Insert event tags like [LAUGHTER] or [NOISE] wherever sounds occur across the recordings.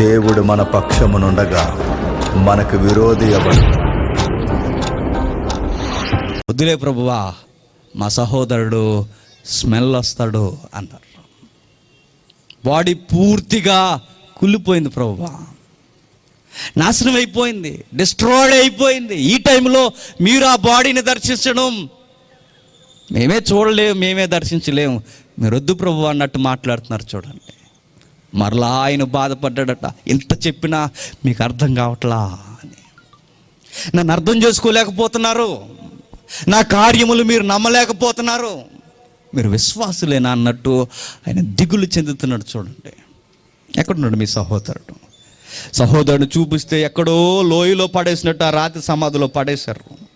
దేవుడు మన పక్షమునుండగా మనకు విరోధి ఎవడు? వద్దులే ప్రభువా మా సహోదరుడు స్మెల్ వస్తాడు అన్నారు బాడీ పూర్తిగా కుళ్ళిపోయింది ప్రభువా. నాశనం అయిపోయింది డిస్ట్రాయిడ్ అయిపోయింది. ఈ టైంలో మీరు ఆ బాడీని దర్శించడం మేమే చూడలేము మేమే దర్శించలేము. మీరు వద్దు ప్రభు అన్నట్టు మాట్లాడుతున్నారు చూడండి. మరలా ఆయన బాధపడ్డాడట. ఎంత చెప్పినా మీకు అర్థం కావట్లా అని. నన్ను అర్థం చేసుకోలేకపోతున్నారు. నా కార్యములు మీరు నమ్మలేకపోతున్నారు. మీరు విశ్వాసులేనా అన్నట్టు ఆయన దిగులు చెందుతున్నాడు చూడండి. ఎక్కడున్నాడు మీ సహోదరుడు? సహోదరుడు చూపిస్తే ఎక్కడో లోయలో పడేసినట్టు ఆ రాతి సమాధిలో పడేశారు.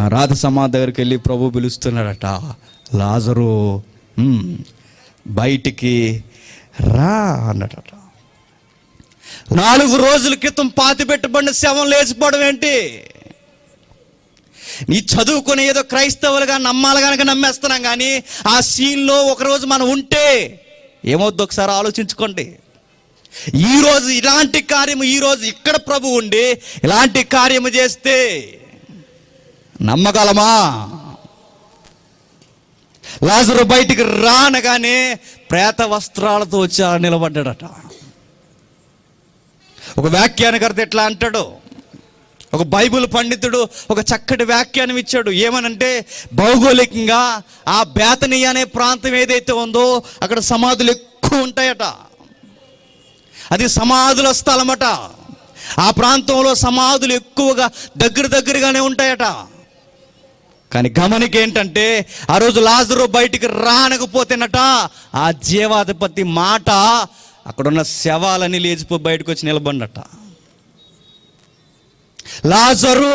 ఆ రాతి సమాధి దగ్గరికి వెళ్ళి ప్రభు పిలుస్తున్నాడట లాజరు బయటికి రా అన్నట నాలుగు రోజుల క్రితం పాతి పెట్టబడిన శవం లేచిపోవడం ఏంటి? నీ చదువుకుని ఏదో క్రైస్తవులుగా నమ్మాలి కనుక నమ్మేస్తున్నాం కానీ ఆ సీన్లో ఒకరోజు మనం ఉంటే ఏమవుద్ది ఒకసారి ఆలోచించుకోండి. ఈరోజు ఇలాంటి కార్యము ఈ రోజు ఇక్కడ ప్రభు ఉండి ఇలాంటి కార్యము చేస్తే నమ్మగలమా? లాజరు బయటికి రానగానే ప్రేత వస్త్రాలతో వచ్చి నిలబడ్డాడట. ఒక వ్యాఖ్యానకర్త ఎట్లా అంటాడు? ఒక బైబిల్ పండితుడు ఒక చక్కటి వ్యాఖ్యానం ఇచ్చాడు. ఏమనంటే భౌగోళికంగా ఆ బేతని అనే ప్రాంతం ఏదైతే ఉందో అక్కడ సమాధులు ఎక్కువ ఉంటాయట. అది సమాధుల స్థలమట. ఆ ప్రాంతంలో సమాధులు ఎక్కువగా దగ్గర దగ్గరగానే ఉంటాయట. కానీ గమనిక ఏంటంటే ఆ రోజు లాజరు బయటికి రానకపోతేనట ఆ జీవాధిపతి మాట అక్కడున్న శవాలని లేచిపోయి బయటకు వచ్చి నిలబడినట. లాజరు!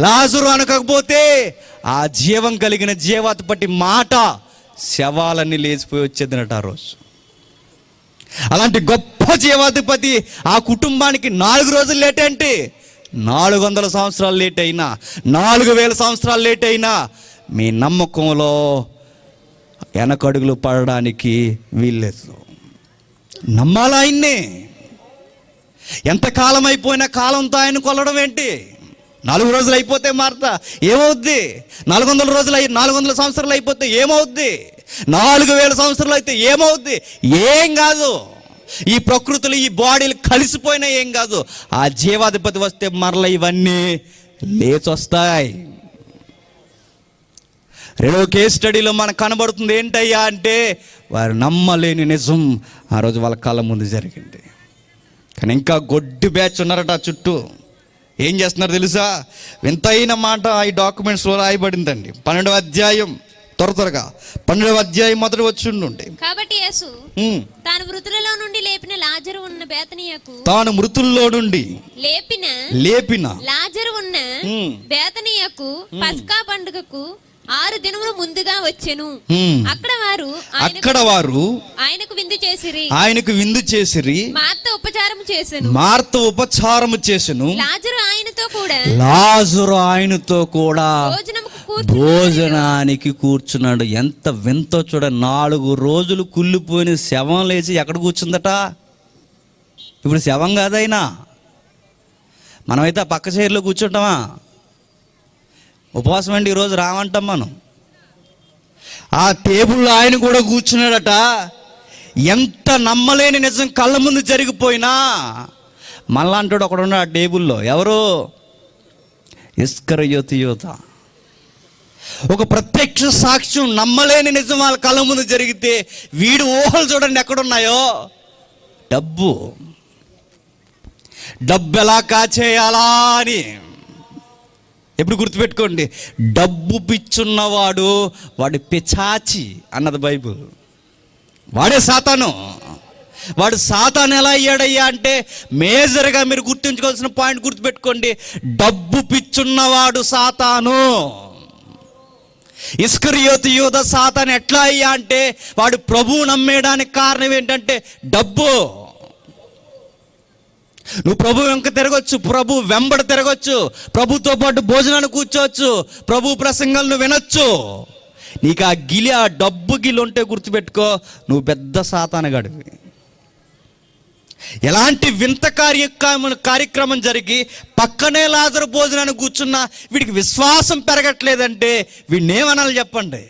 లాజరు అనకపోతే ఆ జీవం కలిగిన జీవాధిపతి మాట శవాలన్నీ లేచిపోయి వచ్చేదినట ఆ రోజు. అలాంటి గొప్ప జీవాధిపతి ఆ కుటుంబానికి నాలుగు రోజులు లేట్ నాలుగు వందల సంవత్సరాలు లేట్ అయినా నాలుగు వేల సంవత్సరాలు లేట్ అయినా మీ నమ్మకంలో వెనకడుగులు పడడానికి వీల్లేదు. నమ్మాలా ఆయన్నే? ఎంత కాలం అయిపోయినా కాలంతో ఆయన కొలడం ఏంటి? నాలుగు రోజులు అయిపోతే మారతా ఏమవుద్ది? నాలుగు వందల రోజులు అయి నాలుగు వందల సంవత్సరాలు అయిపోతే ఏమవుద్ది? నాలుగు వేల సంవత్సరాలు అయితే ఏమవుద్ది? ఏం కాదు. ఈ ప్రకృతులు ఈ బాడీలు కలిసిపోయినా ఏం కాదు. ఆ జీవాధిపతి వస్తే మరల ఇవన్నీ లేచొస్తాయి. రెండో కేస్ స్టడీలో మనకు కనబడుతుంది ఏంటయ్యా అంటే వారు నమ్మలేని నిజం ఆ రోజు వాళ్ళ కళ్ళ ముందు జరిగింది. కానీ ఇంకా గొడ్డు బ్యాచ్ ఉన్నారట చుట్టూ. ఏం చేస్తున్నారు తెలుసా? వింతైన మాట ఈ డాక్యుమెంట్స్లో రాయబడిందండి. పన్నెండవ అధ్యాయం. త్వర త్వరగా. పన్నెండవ అధ్యాయం మొదటి వచ్చి ఉండి కాబట్టి యేసు తాను మృతులలో నుండి లేపిన లాజరు ఉన్న బేతనియకు తాను మృతుల్లో నుండి లేపిన లేపిన లాజరు ఉన్న. బేతనియకు పస్కా పండుగకు ఆరు దినములు ముందుగా వచ్చెను. అక్కడ వారు అక్కడ వారు ఆయనకు విందు చేసిరి. ఆయనకు విందు చేసిరి. మార్త ఉపచారం చేసెను. మార్త ఉపచారము చేసెను. లాజరు ఆయనతో కూడా. లాజరు ఆయనతో కూడా భోజనానికి కూర్చున్నాడు. ఎంత వింతో చూడ నాలుగు రోజులు కుళ్ళిపోయిన శవం లేచి ఎక్కడ కూర్చుందట? ఇప్పుడు శవం కాదైనా. మనమైతే ఆ పక్క చైర్లో కూర్చుంటామా? ఉపవాసం అండి ఈరోజు రామంటాం మనం. ఆ టేబుల్లో ఆయన కూడా కూర్చున్నాడట. ఎంత నమ్మలేని నిజం కళ్ళ ముందు జరిగిపోయినా మళ్ళాంటాడు ఒకడు ఉన్నాడు ఆ టేబుల్లో. ఎవరు? ఇస్కర యోతి యోత ఒక ప్రత్యక్ష సాక్ష్యం నమ్మలేని నిజం వాళ్ళ కళ్ళ ముందు జరిగితే వీడు ఊహలు చూడండి ఎక్కడున్నాయో. డబ్బు. డబ్బు ఎలా కాచేయాలా అని. ఎప్పుడు గుర్తుపెట్టుకోండి. డబ్బు పిచ్చున్నవాడు వాడి పిచాచి అన్నది బైబుల్. వాడే సాతాను. వాడు సాతాను ఎలా అయ్యాడయ్యా అంటే మేజర్గా మీరు గుర్తుంచుకోవాల్సిన పాయింట్ గుర్తుపెట్టుకోండి. డబ్బు పిచ్చున్నవాడు సాతాను. ఇస్కరియోతి యూద సాతాను ఎట్లా అయ్యా అంటే వాడు ప్రభువు నమ్మేయడానికి కారణం ఏంటంటే డబ్బు. నువ్వు ప్రభు వెంక తిరగొచ్చు ప్రభు వెంబడి తిరగొచ్చు ప్రభుతో పాటు భోజనాన్ని కూర్చోవచ్చు ప్రభు ప్రసంగాలను వినొచ్చు. నీకు ఆ గిలి ఆ డబ్బు గిలి ఉంటే గుర్తుపెట్టుకో నువ్వు పెద్ద సాతానగాడివి ఎలాంటి వింత కార్యక్రమం కార్యక్రమం జరిగి పక్కనే లాజరు భోజనాన్ని కూర్చున్నా వీడికి విశ్వాసం పెరగట్లేదంటే వీడిని ఏమనాలి చెప్పండి?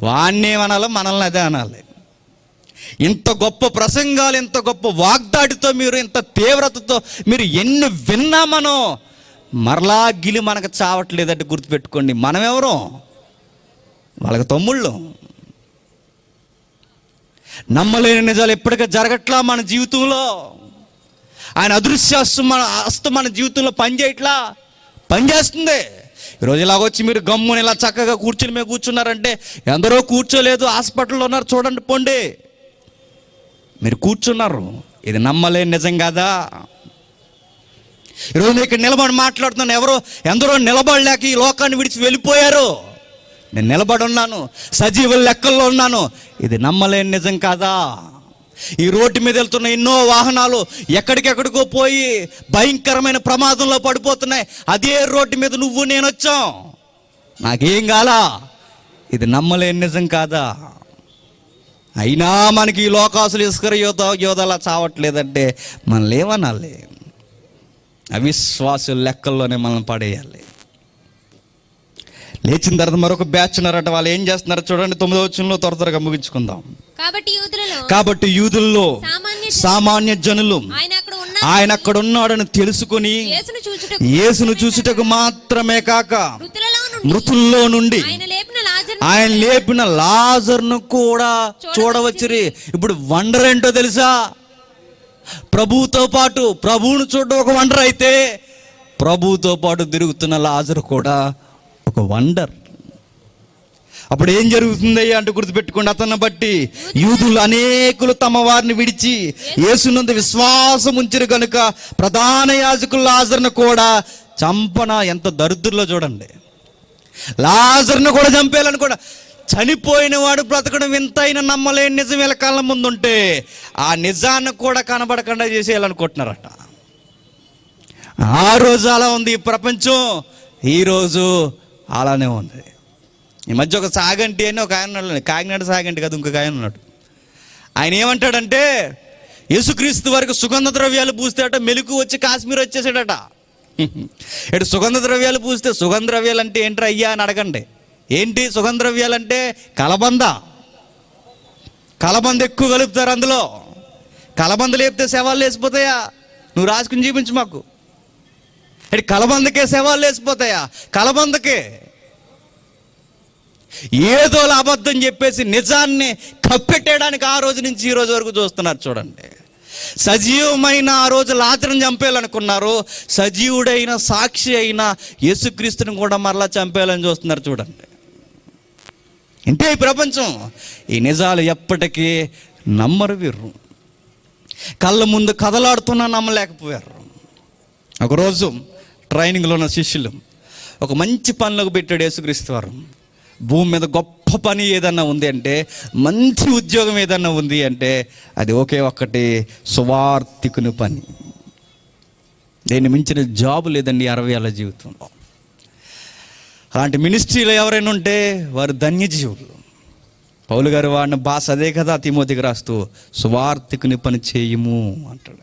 వాణ్ణి ఏమనాలో మనల్ని అదే అనాలి. ఇంత గొప్ప ప్రసంగాలు ఇంత గొప్ప వాగ్దాడితో మీరు ఇంత తీవ్రతతో మీరు ఎన్ని విన్నా మనం మరలా గిలి మనకు చావట్లేదంటే గుర్తుపెట్టుకోండి. మనమెవరో? వాళ్ళకి తమ్ముళ్ళు. నమ్మలేని నిజాలు ఎప్పటికీ జరగట్లా మన జీవితంలో? ఆయన అదృశ్యాస్తు మన అస్తు మన జీవితంలో పనిచేయట్లా? పనిచేస్తుంది. ఈరోజు ఇలాగొచ్చి మీరు గమ్ముని ఇలా చక్కగా కూర్చుని మేము కూర్చున్నారంటే ఎందరో కూర్చోలేదు హాస్పిటల్లో ఉన్నారు చూడండి పోండి. మీరు కూర్చున్నారు. ఇది నమ్మలే నిజం కాదా? ఈరోజు నేను ఇక్కడ నిలబడి మాట్లాడుతున్నాను. ఎవరో ఎందరో నిలబడలేక ఈ లోకాన్ని విడిచి వెళ్ళిపోయారు. నేను నిలబడి ఉన్నాను. సజీవుల లెక్కల్లో ఉన్నాను. ఇది నమ్మలేని నిజం కాదా? ఈ రోడ్డు మీద వెళ్తున్న ఎన్నో వాహనాలు ఎక్కడికెక్కడికో పోయి భయంకరమైన ప్రమాదంలో పడిపోతున్నాయి. అదే రోడ్డు మీద నువ్వు నేను వచ్చాం. నాకేం కాలా? ఇది నమ్మలేని నిజం కాదా? అయినా మనకి ఈ లోకాసులు ఇసుకర యోధ యోధలా చావట్లేదంటే మనల్ని ఏమనాలి అవిశ్వాసు లెక్కల్లోనే మనం పడేయాలి. లేచిన తర్వాత మరొక బ్యాచ్ ఉన్నారట వాళ్ళు ఏం చేస్తున్నారు చూడండి తొమ్మిదో వచ్చంలో త్వర త్వరగా ముగించుకుందాం. కాబట్టి యూదులలో కాబట్టి యూదుల్లో సామాన్య జనులు ఆయన అక్కడ ఉన్నాడని తెలుసుకొని యేసును చూసుటకు మాత్రమే కాక మృతుల్లో నుండి ఆయన లేపిన లాజర్ను కూడా చూడవచ్చురి. ఇప్పుడు వండర్ ఏంటో తెలుసా? ప్రభువుతో పాటు ప్రభువును చూడడం ఒక వండర్ అయితే ప్రభువుతో పాటు తిరుగుతున్న లాజరు కూడా ఒక వండర్. అప్పుడు ఏం జరుగుతుంది అంటే గుర్తుపెట్టుకోండి. అతన్ని బట్టి యూదులు అనేకులు తమ వారిని విడిచి యేసునందు విశ్వాసం ఉంచిరు కనుక ప్రధాన యాజకులు లాజర్ను కూడా చంపన? ఎంత దరిద్రులో చూడండి. లాజర్ను కూడా చంపేయాలని కూడా చనిపోయిన వాడు బ్రతకడం వింతైన నమ్మలేని నిజం వీళ్ళ కళ్ళ ముందుంటే ఆ నిజాన్ని కూడా కనబడకుండా చేసేయాలనుకుంటున్నారట. ఆ రోజు అలా ఉంది ఈ ప్రపంచం. ఈరోజు అలానే ఉంది. ఈ మధ్య ఒక సాగంటి అని ఒక ఆయన కాకినాడ సాగంటి కదా ఇంకొక ఆయన ఉన్నాడు. ఆయన ఏమంటాడంటే యేసుక్రీస్తు వరకు సుగంధ ద్రవ్యాలు పూస్తాడట మెలుకు వచ్చి కాశ్మీర్ వచ్చేసాడట. ఇటు సుగంధ ద్రవ్యాలు పూస్తే సుగంధ ద్రవ్యాలు అంటే ఏంట్రా అయ్యా అని అడగండి. ఏంటి సుగంధ ద్రవ్యాలు అంటే కలబంద. కలబంద ఎక్కువ కలుపుతారు అందులో. కలబంద లేపితే శవాలు లేచిపోతాయా? నువ్వు రాసుకుని చూపించు మాకు. ఇటు కలబందకే శవాలు లేసిపోతాయా కలబందకే. ఏదో అబద్ధం చెప్పేసి నిజాన్ని కప్పెట్టేయడానికి ఆ రోజు నుంచి ఈ రోజు వరకు చూస్తున్నారు చూడండి. సజీవమైన ఆ రోజు లాజరం చంపేయాలనుకున్నారు. సజీవుడైన సాక్షి అయిన యేసుక్రీస్తుని కూడా మరలా చంపేయాలని చూస్తున్నారు చూడండి. ఇంతే ఈ ప్రపంచం. ఈ నిజాలు ఎప్పటికీ నమ్మరు వీర్రు కళ్ళ ముందు కదలాడుతున్నా నమ్మలేకపోయారు. ఒకరోజు ట్రైనింగ్లో ఉన్న శిష్యులు ఒక మంచి పనులకు పెట్టాడు యేసుక్రీస్తు వారు. భూమి మీద గొప్ప గొప్ప పని ఏదన్నా ఉంది అంటే మంచి ఉద్యోగం ఏదన్నా ఉంది అంటే అది ఒకే ఒక్కటి సువార్థికుని పని. దేన్ని మించిన జాబ్ లేదండి అరవై ఏళ్ళ జీవితంలో. అలాంటి మినిస్ట్రీలో ఎవరైనా ఉంటే వారు ధన్యజీవులు. పౌలు గారు వాడిన భాష అదే కదా తిమోతికి రాస్తూ సువార్థికుని పని చేయము అంటాడు.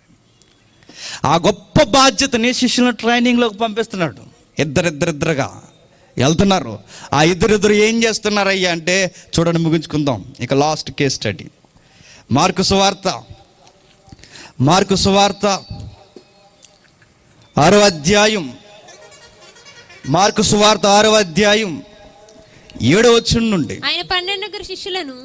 ఆ గొప్ప బాధ్యతని శిష్యుల ట్రైనింగ్లోకి పంపిస్తున్నాడు. ఇద్దరిద్దరిద్దరుగా. వెళ్తున్నారు. ఆ ఇద్దరిద్దరు ఏం చేస్తున్నారయ్యా అంటే చూడండి ముగించుకుందాం. ఇక లాస్ట్ కేస్ స్టడీ మార్కు సువార్త. మార్కు సువార్త ఆరో అధ్యాయం. మార్కు సువార్త ఆరో అధ్యాయం ఏడో వచ్చిన నుండి. ఆయన పన్నెండుగురు శిష్యులను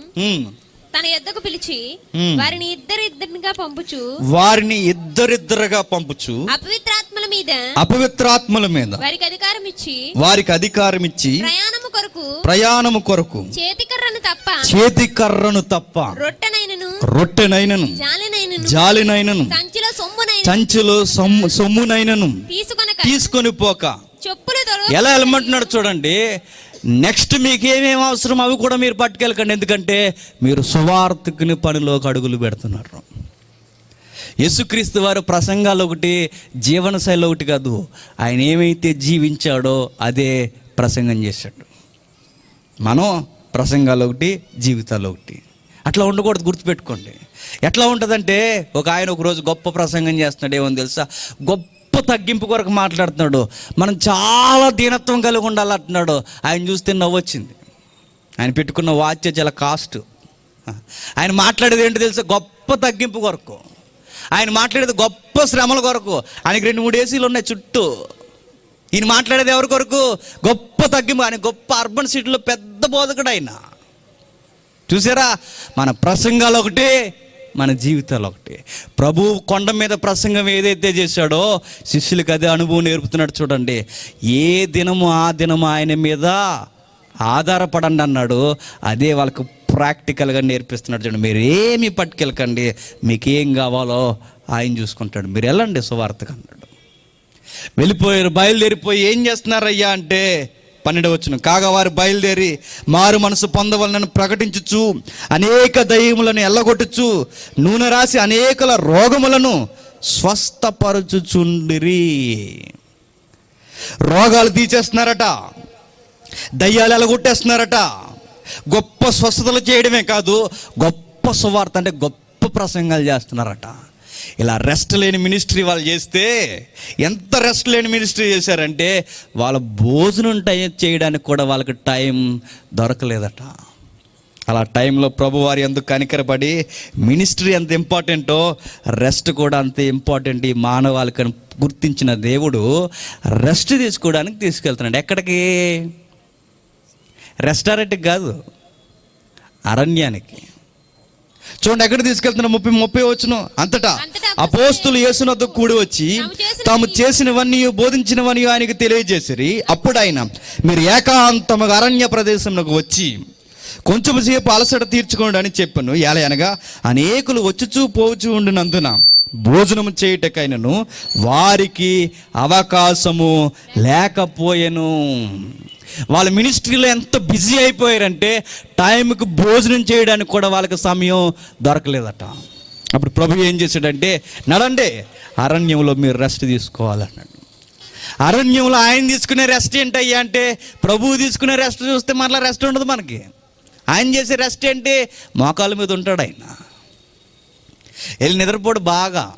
తన యొద్దకు పిలిచి. వారిని ఇద్దరు ఇద్దరినిగా పంపుచు. వారిని ఇద్దరిద్దరుగా పంపుచు. అపవిత్రాత్మల మీద. అపవిత్రాత్మల మీద. వారికి అధికారం ఇచ్చి వారికి అధికారం ఇచ్చి ప్రయాణము కొరకు ప్రయాణము కొరకు. చేతికర్రను తప్ప చేతి కర్రను తప్ప రొట్టెనైనను రొట్టెనైనను జాలినైనను జాలినైనను సంచిలో సొమ్మునైన సంచులు సొమ్ము సొమ్మునైనను తీసుకొనక తీసుకొని పోక. చెప్పులు ఎలా వెళ్ళమంటున్నాడు చూడండి. నెక్స్ట్ మీకు ఏమేమి అవసరం అవి కూడా మీరు పట్టుకెళ్ళకండి. ఎందుకంటే మీరు సువార్థకుని పనిలోకి అడుగులు పెడుతున్నారు. యేసుక్రీస్తు వారు ప్రసంగాలు ఒకటి జీవనశైలి ఒకటి కాదు. ఆయన ఏమైతే జీవించాడో అదే ప్రసంగం చేశాడు. మనం ప్రసంగాలు ఒకటి జీవితాలు ఒకటి. అట్లా ఉండకూడదు గుర్తుపెట్టుకోండి. ఎట్లా ఉంటుందంటే ఒక ఆయన ఒకరోజు గొప్ప ప్రసంగం చేస్తున్నాడు. ఏమని తెలుసా? గొప్ప తగ్గింపు కొరకు మాట్లాడుతున్నాడు. మనం చాలా దీనత్వం కలిగి ఉండాలి అంటున్నాడు ఆయన చూస్తే నవ్వొచ్చింది. ఆయన పెట్టుకున్న వాచ్ చాలా కాస్ట్. ఆయన మాట్లాడేది ఏంటి తెలుసా? గొప్ప తగ్గింపు కొరకు. ఆయన మాట్లాడేది గొప్ప శ్రమల కొరకు. ఆయనకి రెండు మూడు ఏసీలు ఉన్నాయి చుట్టూ. ఈయన మాట్లాడేది ఎవరి కొరకు? గొప్ప తగ్గింపు. ఆయన గొప్ప అర్బన్ సిటీలో పెద్ద బోధకుడు ఆయన. చూసారా? మన ప్రసంగాలు ఒకటి. మన జీవితాలు ఒకటి. ప్రభు కొండ మీద ప్రసంగం ఏదైతే చేశాడో శిష్యులకు అదే అనుభవం నేర్పుతున్నాడు చూడండి. ఏ దినము ఆ దినము ఆయన మీద ఆధారపడండి అన్నాడు. అదే వాళ్ళకు ప్రాక్టికల్గా నేర్పిస్తున్నాడు చూడండి. మీరు ఏమి పట్టుకెళ్ళకండి. మీకేం కావాలో ఆయన చూసుకుంటాడు. మీరు వెళ్ళండి సువార్తకు అన్నాడు. వెళ్ళిపోయారు బయలుదేరిపోయి ఏం చేస్తున్నారయ్యా అంటే పన్నెండు వచ్చిన కాగా వారు బయలుదేరి మారు మనసు పొందవలనని ప్రకటించుచు అనేక దయ్యములను ఎల్లగొట్టుచు నూనె రాసి అనేకల రోగములను స్వస్థపరచుచుండిరి. రోగాలు తీసేస్తున్నారట దయ్యాలు ఎలగొట్టేస్తున్నారట. గొప్ప స్వస్థతలు చేయడమే కాదు గొప్ప సువార్త అంటే గొప్ప ప్రసంగాలు చేస్తున్నారట. ఇలా రెస్ట్ లేని మినిస్ట్రీ వాళ్ళు చేస్తే ఎంత రెస్ట్ లేని మినిస్ట్రీ చేశారంటే వాళ్ళ భోజనం టైం చేయడానికి కూడా వాళ్ళకి టైం దొరకలేదట. అలా టైంలో ప్రభువారి ఎందుకు కనికరపడి మినిస్ట్రీ ఎంత ఇంపార్టెంటో రెస్ట్ కూడా అంత ఇంపార్టెంట్ ఈ మానవాళికి గుర్తించిన దేవుడు రెస్ట్ తీసుకోవడానికి తీసుకెళ్తున్నాడు. ఎక్కడికి? రెస్టారెంట్కి కాదు అరణ్యానికి. చూడండి ఎక్కడ తీసుకెళ్తున్నా ముప్పై ముప్పై వచ్చును అంతటా అంతటా అపోస్తులు యేసునద్దు కూడి వచ్చి తాము చేసినవన్నీ బోధించినవన్నీ ఆయనకు తెలియజేసిరి. అప్పుడు ఆయన మీరు ఏకాంతముగా అరణ్య ప్రదేశంలోకి వచ్చి కొంచెం సేపు అలసట తీర్చుకోండి అని చెప్పాను. ఎలా అనగా అనేకులు వచ్చుచూ పోవచ్చు ఉండినందున భోజనం చేయుటకైనను వారికి అవకాశము లేకపోయెను. వాళ్ళ మినిస్ట్రీలో ఎంత బిజీ అయిపోయారంటే టైంకి భోజనం చేయడానికి కూడా వాళ్ళకి సమయం దొరకలేదట. అప్పుడు ప్రభు ఏం చేశాడంటే నడండి అరణ్యంలో మీరు రెస్ట్ తీసుకోవాలన్నాడు. అరణ్యంలో ఆయన తీసుకునే రెస్ట్ ఏంటయ్యా అంటే ప్రభువు తీసుకునే రెస్ట్ చూస్తే మరలా రెస్ట్ ఉండదు మనకి. ఆయన చేసే రెస్ట్ ఏంటి? మోకాళ్ళ మీద ఉంటాడు ఆయన. వెళ్ళి నిద్రపోడు బాగా.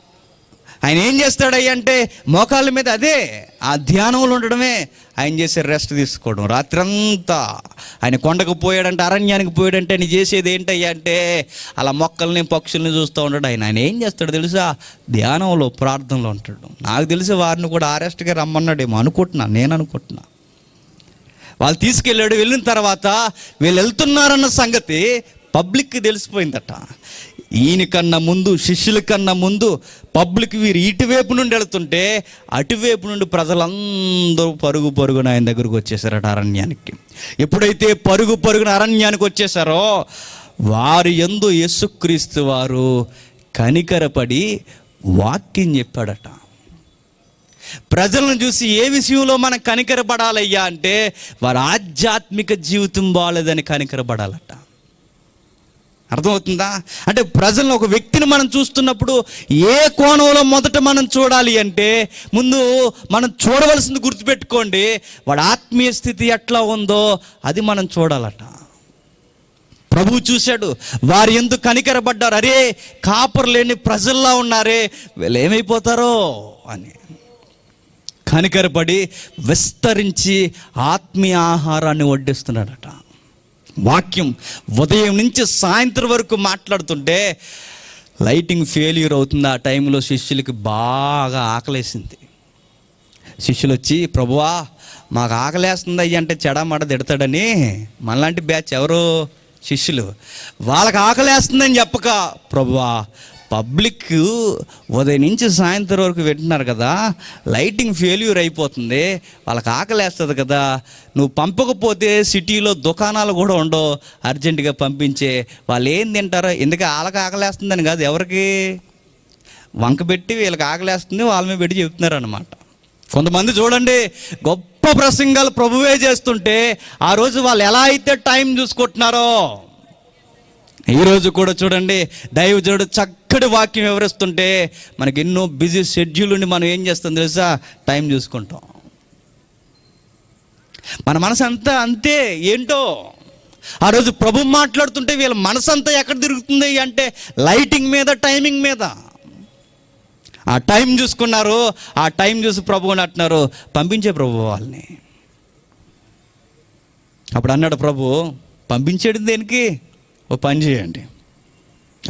ఆయన ఏం చేస్తాడయ్యా అంటే మోకాళ్ళ మీద అదే ఆ ధ్యానంలో ఉండడమే ఆయన చేసే రెస్ట్ తీసుకోవడం. రాత్రంతా ఆయన కొండకు పోయాడంటే అరణ్యానికి పోయాడంటే ఆయన చేసేది ఏంటయ్యా అంటే అలా మొక్కల్ని పక్షుల్ని చూస్తూ ఉంటాడు ఆయన. ఆయన ఏం చేస్తాడు తెలుసా? ధ్యానంలో ప్రార్థనలో ఉంటాడు. నాకు తెలిసి వారిని కూడా ఆరెస్ట్గా రమ్మన్నాడేమో అనుకుంటున్నా నేను అనుకుంటున్నా. వాళ్ళు తీసుకెళ్ళాడు వెళ్ళిన తర్వాత వీళ్ళు వెళ్తున్నారన్న సంగతి పబ్లిక్కి తెలిసిపోయిందట. ఈయన కన్నా ముందు శిష్యుల కన్నా ముందు పబ్లిక్ వీరు ఇటువైపు నుండి వెళుతుంటే అటువైపు నుండి ప్రజలందరూ పరుగు పరుగున ఆయన దగ్గరకు వచ్చేసారట అరణ్యానికి. ఎప్పుడైతే పరుగు పరుగున అరణ్యానికి వచ్చేసారో వారు ఎందు యేసుక్రీస్తు వారు కనికరపడి వాక్యం చెప్పాడట. ప్రజలను చూసి ఏ విషయంలో మనం కనికరపడాలయ్యా అంటే వారి ఆధ్యాత్మిక జీవితం బాగాలేదని కనికరపడాలట. అర్థమవుతుందా? అంటే ప్రజలను ఒక వ్యక్తిని మనం చూస్తున్నప్పుడు ఏ కోణంలో మొదట మనం చూడాలి అంటే ముందు మనం చూడవలసింది గుర్తుపెట్టుకోండి వాడి ఆత్మీయ స్థితి ఎట్లా ఉందో అది మనం చూడాలట. ప్రభువు చూశాడు వారు ఎందుకు కనికరపడ్డారు అరే కాపర్ లేని ప్రజల్లా ఉన్నారే వీళ్ళు ఏమైపోతారో అని. కనికరపడి విస్తరించి ఆత్మీయ ఆహారాన్ని వడ్డిస్తున్నాడట వాక్యం ఉదయం నుంచి సాయంత్రం వరకు మాట్లాడుతుంటే లైటింగ్ ఫెయిల్యూర్ అవుతుంది. ఆ టైంలో శిష్యులకి బాగా ఆకలేసింది. శిష్యులు వచ్చి ప్రభువా మాకు ఆకలేస్తుంది అయ్యి అంటే చెడమడ తిడతాడని మనలాంటి బ్యాచ్ ఎవరు? శిష్యులు. వాళ్ళకి ఆకలేస్తుందని చెప్పక ప్రభువా పబ్లిక్ ఉదయం నుంచి సాయంత్రం వరకు వింటున్నారు కదా లైటింగ్ ఫెయిల్యూర్ అయిపోతుంది వాళ్ళకి ఆకలేస్తుంది కదా. నువ్వు పంపకపోతే సిటీలో దుకాణాలు కూడా ఉండవు అర్జెంటుగా పంపించే. వాళ్ళు ఏం తింటారో ఎందుకు వాళ్ళకి ఆకలేస్తుందని కాదు ఎవరికి? వంక పెట్టి వీళ్ళకి ఆకలేస్తుంది వాళ్ళ మీద పెట్టి చెప్తున్నారు అనమాట కొంతమంది చూడండి గొప్ప ప్రసంగాలు ప్రభువే చేస్తుంటే ఆ రోజు వాళ్ళు ఎలా అయితే టైం చూసుకుంటున్నారో. ఈరోజు కూడా చూడండి దైవజనుడు చక్కటి వాక్యం వివరిస్తుంటే మనకి ఎన్నో బిజీ షెడ్యూల్ ఉండి మనం ఏం చేస్తాం తెలుసా? టైం చూసుకుంటాం. మన మనసు అంతా అంతే ఏంటో? ఆ రోజు ప్రభు మాట్లాడుతుంటే వీళ్ళ మనసంతా ఎక్కడ తిరుగుతుంది అంటే లైటింగ్ మీద టైమింగ్ మీద. ఆ టైం చూసుకున్నారు ఆ టైం చూసి ప్రభు అంటున్నారు పంపించే ప్రభు వాళ్ళని. అప్పుడు అన్నాడు ప్రభు పంపించేది దేనికి? ఓ పని చేయండి.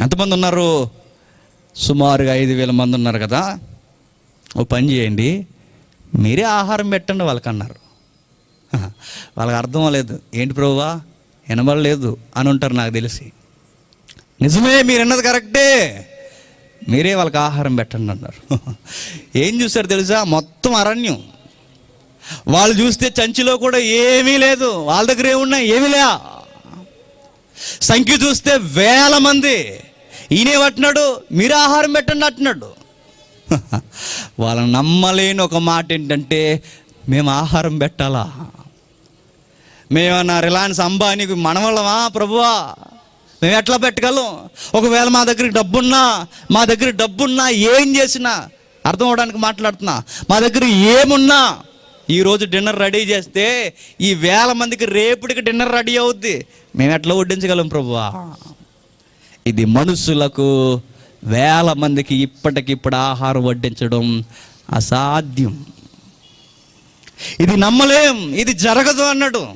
ఎంతమంది ఉన్నారు? సుమారుగా ఐదు వేల మంది ఉన్నారు కదా. ఓ పని చేయండి. మీరే ఆహారం పెట్టండి వాళ్ళకి అన్నారు [LAUGHS] వాళ్ళకి అర్థం అవ్వలేదు. ఏంటి ప్రభువా? వినబడలేదు అని ఉంటారు నాకు తెలిసి. నిజమే మీరు అన్నది కరెక్టే. మీరే వాళ్ళకి ఆహారం పెట్టండి అన్నారు. [LAUGHS] ఏం చూసారు తెలుసా? మొత్తం అరణ్యం. వాళ్ళు చూస్తే చంచిలో కూడా ఏమీ లేదు. వాళ్ళ దగ్గర ఏమున్నాయి ఏమీ లే. సంఖ్య చూస్తే వేల మంది. ఈయనే పట్టినాడు మీరు ఆహారం పెట్టండి అంటున్నాడు. [LAUGHS] వాళ్ళని నమ్మలేని ఒక మాట ఏంటంటే మేము ఆహారం పెట్టాలా? మేమన్నా రిలయన్స్ అంబానీకి మనవళ్ళమా ప్రభువా? మేము ఎట్లా పెట్టగలం? ఒకవేళ మా దగ్గర డబ్బున్నా మా దగ్గర డబ్బున్నా ఏం చేసినా అర్థం అవడానికి మాట్లాడుతున్నా మా దగ్గర ఏమున్నా ఈరోజు డిన్నర్ రెడీ చేస్తే ఈ వేల మందికి రేపటికి డిన్నర్ రెడీ అవుద్ది. మేము ఎట్లా వడ్డించగలం ప్రభువా? ఇది మనుషులకు వేల మందికి ఇప్పటికిప్పుడు ఆహారం వడ్డించడం అసాధ్యం. ఇది నమ్మలేం ఇది జరగదు అన్నాడు.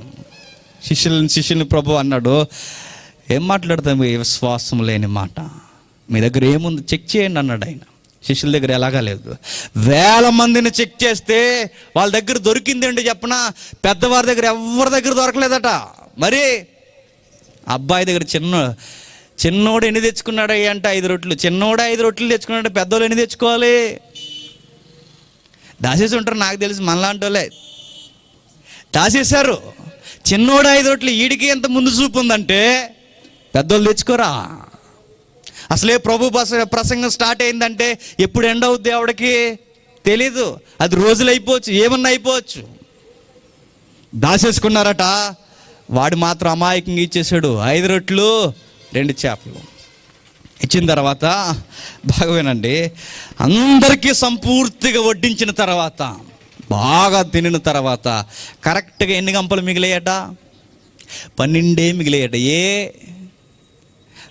శిష్యులని శిష్యుని ప్రభు అన్నాడు ఏం మాట్లాడతాం? విశ్వాసం లేని మాట. మీ దగ్గర ఏముంది? చెక్ చేయండి అన్నాడు ఆయన. శిష్యుల దగ్గర ఎలాగా లేదు. వేల మందిని చెక్ చేస్తే వాళ్ళ దగ్గర దొరికిందండి చెప్పనా? పెద్దవారి దగ్గర ఎవరి దగ్గర దొరకలేదట. మరి అబ్బాయి దగ్గర చిన్న చిన్నోడు ఎన్ని తెచ్చుకున్నాడు అయ్యి అంటే ఐదు రొట్లు చిన్నోడు ఐదు రొట్లు తెచ్చుకున్నాడు పెద్దోళ్ళు ఎన్ని తెచ్చుకోవాలి? దాసేసి ఉంటారు నాకు తెలిసి మనలాంటి వాళ్ళే. దాసేశారు. చిన్నోడు ఐదు రొట్లు ఈడికి ఎంత ముందు చూపు ఉందంటే పెద్దోళ్ళు తెచ్చుకోరా? అసలే ప్రభు ప్రసంగం స్టార్ట్ అయిందంటే ఎప్పుడు ఎండ్ అవుద్ది ఆవిడకి? తెలీదు. అది రోజులు అయిపోవచ్చు ఏమన్నా అయిపోవచ్చు. దాసేసుకున్నారట వాడు మాత్రం అమాయకంగా ఇచ్చేసాడు. ఐదు రొట్లు రెండు చేపలు. ఇచ్చిన తర్వాత బాగా వినండి అందరికీ సంపూర్తిగా వడ్డించిన తర్వాత బాగా తినిన తర్వాత కరెక్ట్గా ఎన్ని గంపలు మిగిలేయట? పన్నెండే మిగిలేయట. ఏ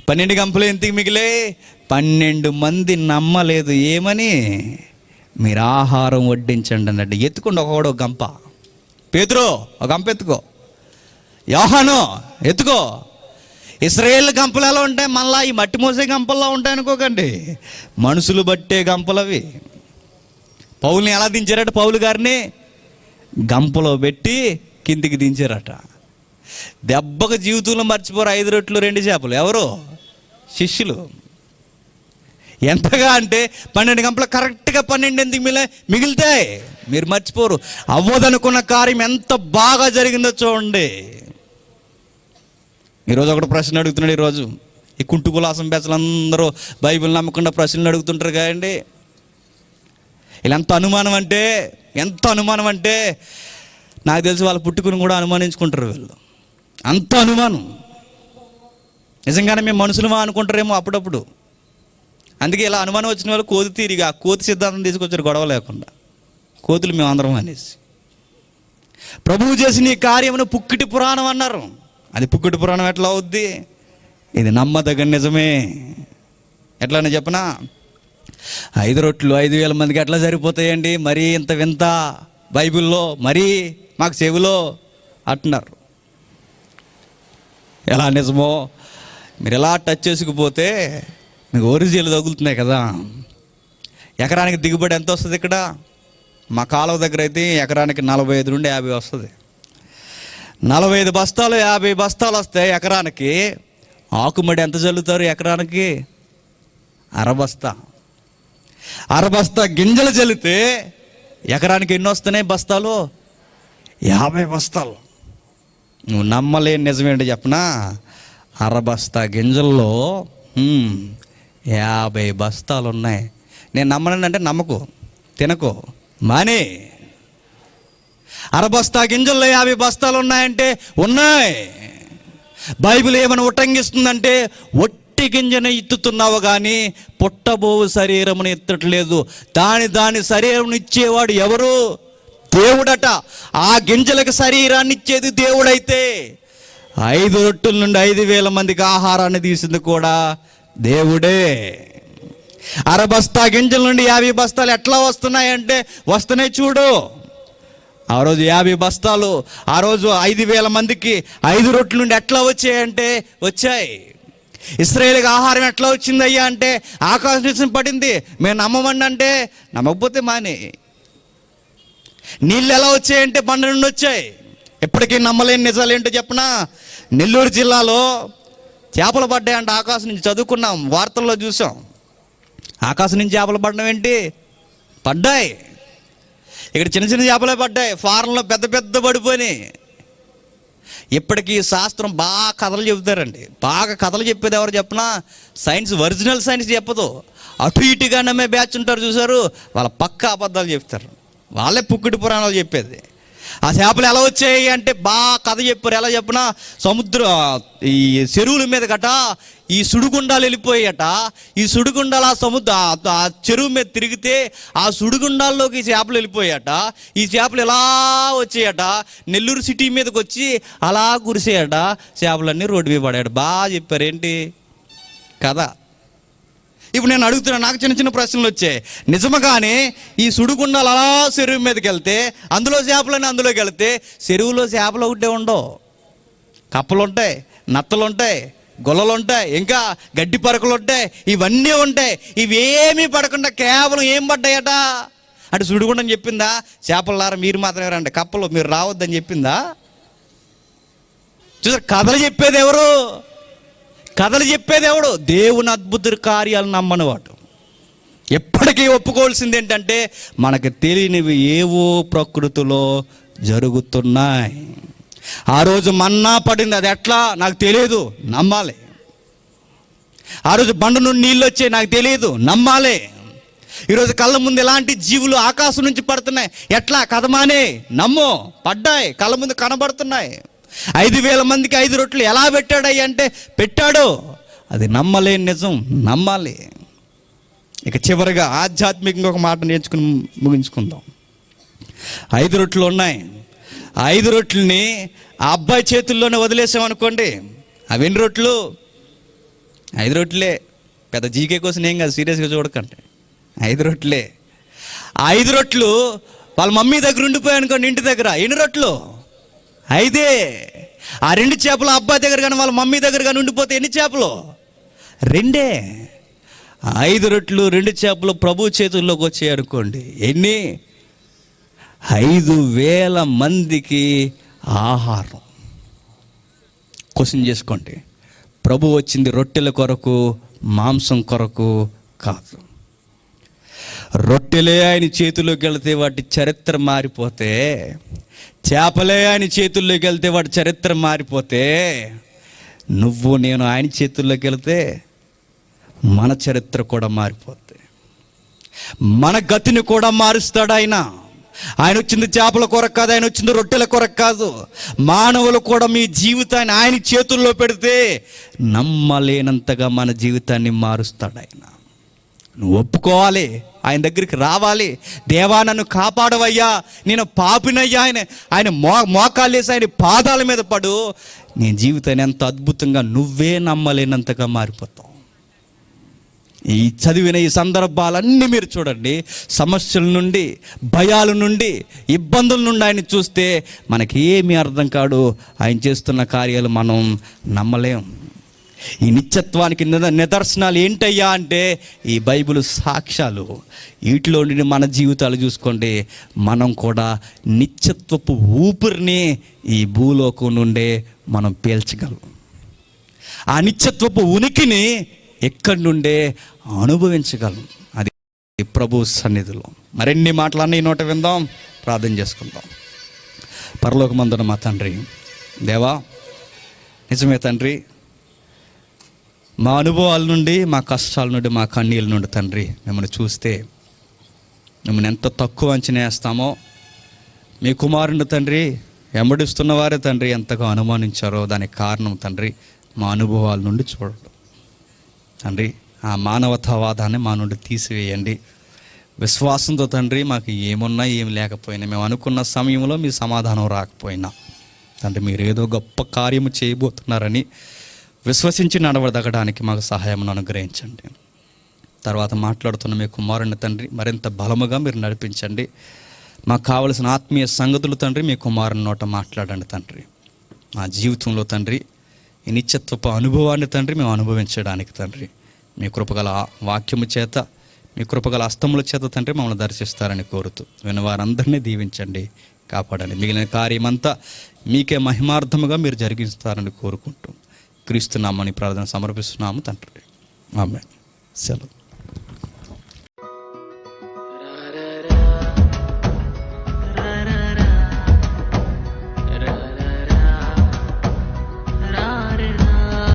పన్నెండు గంపలు ఎందుకు మిగిలే? పన్నెండు మంది నమ్మలేదు ఏమని? మీరు ఆహారం వడ్డించండి అన్నట్టు. ఎత్తుకోండి ఒకడు గంప. పేతురో ఒక గంప ఎత్తుకో. యోహాను ఎత్తుకో. ఇస్రాయేల్ గంపలు ఎలా ఉంటాయి మళ్ళా ఈ మట్టి మోసే గంపల్లో ఉంటాయి అనుకోకండి. మనుషులు బట్టే గంపలు అవి పౌల్ని ఎలా దించారట? పౌలు గారిని గంపలో పెట్టి కిందికి దించారట. దెబ్బకు జీవితంలో మర్చిపోరు ఐదు రొట్లు రెండు చేపలు. ఎవరు? శిష్యులు. ఎంతగా అంటే పన్నెండు గంటలు కరెక్ట్గా పన్నెండు ఎందుకు మిగిలే మిగిలితాయి మీరు మర్చిపోరు. అవ్వదనుకున్న కార్యం ఎంత బాగా జరిగిందో చూడండి. ఈరోజు ఒకటి ప్రశ్న అడుగుతున్నాడు ఈరోజు. ఈ కుంటు కులాసం బెచ్చలందరూ బైబిల్ నమ్మకుండా ప్రశ్నలు అడుగుతుంటారు కదండి. ఇలా ఎంత అనుమానం అంటే ఎంత అనుమానం అంటే నాకు తెలిసి వాళ్ళు పుట్టుకుని కూడా అనుమానించుకుంటారు వీళ్ళు. అంత అనుమానం. నిజంగానే మేము మనుషులమా అనుకుంటారేమో అప్పుడప్పుడు. అందుకే ఇలా అనుమానం వచ్చిన వాళ్ళు కోతి తీరిగా కోతి సిద్ధాంతం తీసుకొచ్చారు గొడవ లేకుండా. కోతులు మేము అందరం అనేసి. ప్రభువు చేసిన ఈ కార్యమును పుక్కిటి పురాణం అన్నారు. అది పుక్కిటి పురాణం ఎట్లా అవుద్ది? ఇది నమ్మదగ్గర నిజమే. ఎట్లానే చెప్పనా? ఐదు రొట్లు ఐదు వేల మందికి ఎట్లా సరిపోతాయండి? మరీ ఇంత వింత బైబిల్లో మరీ మాకు చెవిలో అంటున్నారు. ఎలా నిజమో? మీరు ఎలా టచ్ చేసుకుపోతే మీకు ఒరిజినల్ తగులుతున్నాయి కదా. ఎకరానికి దిగుబడి ఎంత వస్తుంది ఇక్కడ? మా కాలువ దగ్గర అయితే ఎకరానికి నలభై ఐదు నుండి యాభై వస్తుంది. నలభై ఐదు బస్తాలు యాభై బస్తాలు వస్తాయి ఎకరానికి ఆకుమడి ఎంత చల్లుతారు ఎకరానికి? అరబస్తా అరబస్తా గింజలు చల్లితే ఎకరానికి ఎన్ని వస్తున్నాయి బస్తాలు? యాభై బస్తాలు. నువ్వు నమ్మలేని నిజమేంటి చెప్పనా? అరబస్తా గింజల్లో యాభై బస్తాలు ఉన్నాయి నేను నమ్మనంటే నమ్మకు తినకు. మానే. అరబస్తా గింజల్లో యాభై బస్తాలు ఉన్నాయంటే ఉన్నాయి. బైబిల్ ఏమైనా ఉటంగిస్తుందంటే ఒట్టి గింజను ఎత్తుతున్నావు కానీ పుట్టబోవు శరీరమును ఎత్తట్లేదు దాని దాని శరీరం ఇచ్చేవాడు ఎవరు? దేవుడట. ఆ గింజలకు శరీరాన్ని ఇచ్చేది దేవుడైతే. ఐదు రొట్టెల నుండి ఐదు వేల మందికి ఆహారాన్ని తీసింది కూడా దేవుడే. అరబస్తా గింజల నుండి యాభై బస్తాలు ఎట్లా వస్తున్నాయంటే వస్తున్నాయి చూడు. ఆ రోజు యాభై బస్తాలు ఆ రోజు ఐదు వేల మందికి ఐదు రొట్టెల నుండి ఎట్లా వచ్చాయంటే వచ్చాయి. ఇస్రాయేల్కి ఆహారం ఎట్లా వచ్చింది అయ్యా అంటే ఆకాశం నుంచి పడింది. మేము నమ్మమండి అంటే నమ్మకపోతే మానే. నీళ్ళు ఎలా వచ్చాయంటే బండ నుండి వచ్చాయి. ఎప్పటికీ నమ్మలేని నిజాలు ఏంటో చెప్పనా? నెల్లూరు జిల్లాలో చేపలు పడ్డాయంటే ఆకాశం నుంచి చదువుకున్నాం వార్తల్లో చూసాం. ఆకాశం నుంచి చేపలు పడడం ఏంటి? పడ్డాయి. ఇక్కడ చిన్న చిన్న చేపలే పడ్డాయి. ఫారంలో పెద్ద పెద్ద పడిపోయినాయి. ఇప్పటికీ శాస్త్రం బాగా కథలు చెబుతారండి. బాగా కథలు చెప్పేది ఎవరు చెప్పినా సైన్స్ ఒరిజినల్ సైన్స్ చెప్పదు. అటు ఇటుగా నమ్మే బ్యాచ్ ఉంటారు చూసారు వాళ్ళ పక్క అబద్ధాలు చెప్తారు. వాళ్ళే పుక్కిటి పురాణాలు చెప్పేది. ఆ చేపలు ఎలా వచ్చాయి అంటే బాగా కథ చెప్పారు. ఎలా చెప్పినా సముద్ర ఈ చెరువుల మీద గట ఈ సుడిగుండాలు వెళ్ళిపోయాయట. ఈ సుడిగుండాలు ఆ సముద్ర ఆ- చెరువు మీద తిరిగితే ఆ సుడిగుండాల్లోకి చేపలు వెళ్ళిపోయాట ఈ చేపలు ఎలా వచ్చాయట? నెల్లూరు సిటీ మీదకి వచ్చి అలా కురిసేయట చేపలన్నీ రోడ్డు మీద పడాడు బాగా చెప్పారు ఏంటి? కదా ఇప్పుడు నేను అడుగుతున్నా నాకు చిన్న చిన్న ప్రశ్నలు వచ్చాయి. నిజముగానే ఈ సుడిగుండాలు అలా చెరువు మీదకి వెళ్తే అందులో చేపలని అందులోకి వెళ్తే చెరువులో చేపలు ఒకటే ఉండవు. కప్పలు ఉంటాయి నత్తలు ఉంటాయి గొల్లలు ఉంటాయి ఇంకా గడ్డి పరకలు ఉంటాయి ఇవన్నీ ఉంటాయి. ఇవేమీ పడకుండా కేవలం ఏం పడ్డాయట? అంటే సుడిగుండం చెప్పిందా? చేపలారా మీరు మాత్రమే రండి. కప్పలు మీరు రావద్దని చెప్పిందా? చూసారు కథలు చెప్పేది ఎవరు? కథలు చెప్పేది ఎవడు? దేవుని అద్భుత కార్యాలు నమ్మనివాడు. ఎప్పటికీ ఒప్పుకోవాల్సింది ఏంటంటే మనకు తెలియనివి ఏవో ప్రకృతిలో జరుగుతున్నాయి. ఆ రోజు మన్నా పడింది అది ఎట్లా? నాకు తెలియదు నమ్మాలి. ఆ రోజు బండ నుండి నీళ్ళు వచ్చాయి నాకు తెలియదు నమ్మాలి. ఈరోజు కళ్ళ ముందు ఎలాంటి జీవులు ఆకాశం నుంచి పడుతున్నాయి? ఎట్లా? కథమానే నమ్ము పడ్డాయి కళ్ళ ముందు కనబడుతున్నాయి. ఐదు వేల మందికి ఐదు రొట్టెలు ఎలా పెట్టాడయ్యా అంటే పెట్టాడు అది నమ్మలేని నిజం నమ్మాలి. ఇక చివరిగా ఆధ్యాత్మికంగా ఒక మాట నేర్చుకుని ముగించుకుందాం. ఐదు రొట్టెలు ఉన్నాయి. ఆ ఐదు రొట్లని ఆ అబ్బాయి చేతుల్లోనే వదిలేసామనుకోండి అవి ఎన్ని రొట్టెలు? ఐదు రొట్టెలే. పెద్ద జీకే కోసం ఏం కాదు సీరియస్గా చూడకండి. ఐదు రొట్టెలే. ఆ ఐదు రొట్టెలు వాళ్ళ మమ్మీ దగ్గర ఉండిపోయాయి అనుకోండి ఇంటి దగ్గర. ఎన్ని రొట్టెలు? ఐదే ఆ రెండు చేపలు అబ్బాయి దగ్గర కానీ వాళ్ళ మమ్మీ దగ్గర కానీ ఉండిపోతే ఎన్ని చేపలు? రెండే. ఐదు రొట్టెలు రెండు చేపలు ప్రభు చేతుల్లోకి వచ్చాయి అనుకోండి. ఎన్ని? ఐదు వేల మందికి ఆహారం. క్వశ్చన్ చేసుకోండి. ప్రభు వచ్చింది రొట్టెల కొరకు మాంసం కొరకు కాదు. రొట్టెలే ఆయన చేతిలోకి వెళితే వాటి చరిత్ర మారిపోతే చేపలే ఆయన చేతుల్లోకి వెళ్తే వాటి చరిత్ర మారిపోతే నువ్వు నేను ఆయన చేతుల్లోకి వెళ్తే మన చరిత్ర కూడా మారిపోతే. మన గతిని కూడా మారుస్తాడు ఆయన. ఆయన వచ్చింది చేపల కొరకు కాదు ఆయన వచ్చింది రొట్టెల కొరకు కాదు. మానవులు కూడా మీ జీవితాన్ని ఆయన చేతుల్లో పెడితే నమ్మలేనంతగా మన జీవితాన్ని మారుస్తాడు ఆయన. నువ్వు ఒప్పుకోవాలి. ఆయన దగ్గరికి రావాలి. దేవా నన్ను కాపాడవయ్యా. నేను పాపినయ్యా. ఆయన ఆయన మో మోకాళ్ళేసి ఆయన పాదాల మీద పడు. నీ జీవితాన్ని ఎంత అద్భుతంగా నువ్వే నమ్మలేనంతగా మారిపోతావు. ఈ చదివిన ఈ సందర్భాలన్నీ మీరు చూడండి. సమస్యల నుండి భయాల నుండి ఇబ్బందుల నుండి ఆయన చూస్తే మనకి ఏమీ అర్థం కాడు ఆయన చేస్తున్న కార్యాలు మనం నమ్మలేం. ఈ నిత్యత్వానికి నిద- నిదర్శనాలు ఏంటయ్యా అంటే ఈ బైబిల్ సాక్ష్యాలు. వీటిలో నుండి మన జీవితాలు చూసుకోండి. మనం కూడా నిత్యత్వపు ఊపిరిని ఈ భూలోకం నుండే మనం పీల్చగలం. ఆ నిత్యత్వపు ఉనికిని ఎక్కడి నుండే అనుభవించగలం. అది ప్రభు సన్నిధిలో. మరిన్ని మాటలన్నీ నోట విందాం. ప్రార్థన చేసుకుందాం. పరలోకమందున మా తండ్రి. దేవా నిజమే తండ్రి మా అనుభవాల నుండి మా కష్టాల నుండి మా కన్నీళ్ళ నుండి తండ్రి మిమ్మల్ని చూస్తే మిమ్మల్ని ఎంత తక్కువ అంచనా వేస్తామో మీ కుమారుని తండ్రి వెంబడిస్తున్న వారే తండ్రి ఎంతగా అనుమానించారో దానికి కారణం తండ్రి మా అనుభవాల నుండి చూడడం. తండ్రి ఆ మానవతావాదాన్ని మా నుండి తీసివేయండి. విశ్వాసంతో తండ్రి మాకు ఏమున్నా ఏమి లేకపోయినా మేము అనుకున్న సమయంలో మీ సమాధానం రాకపోయినా తండ్రి మీరు ఏదో గొప్ప కార్యము చేయబోతున్నారని విశ్వసించి నడవదగడానికి మాకు సహాయం అనుగ్రహించండి. తర్వాత మాట్లాడుతున్న మీ కుమారుని తండ్రి మరింత బలముగా మీరు నడిపించండి. మాకు కావలసిన ఆత్మీయ సంగతులు తండ్రి మీ కుమారుని నోట మాట్లాడండి తండ్రి. మా జీవితంలో తండ్రి ఈ నిత్యత్వపు అనుభవాన్ని తండ్రి మేము అనుభవించడానికి తండ్రి. మీ కృపగల వాక్యము చేత మీ కృపగల అస్తముల చేత తండ్రి మమ్మల్ని దర్శిస్తారని కోరుతూ విన్న వారందరినీ దీవించండి కాపాడండి. మిగిలిన కార్యమంతా మీకే మహిమార్థముగా మీరు జరిగిస్తారని కోరుకుంటూ క్రీస్తున్నామని ప్రార్థన సమర్పిస్తున్నాము తండ్రి. ఆమె సెలవు.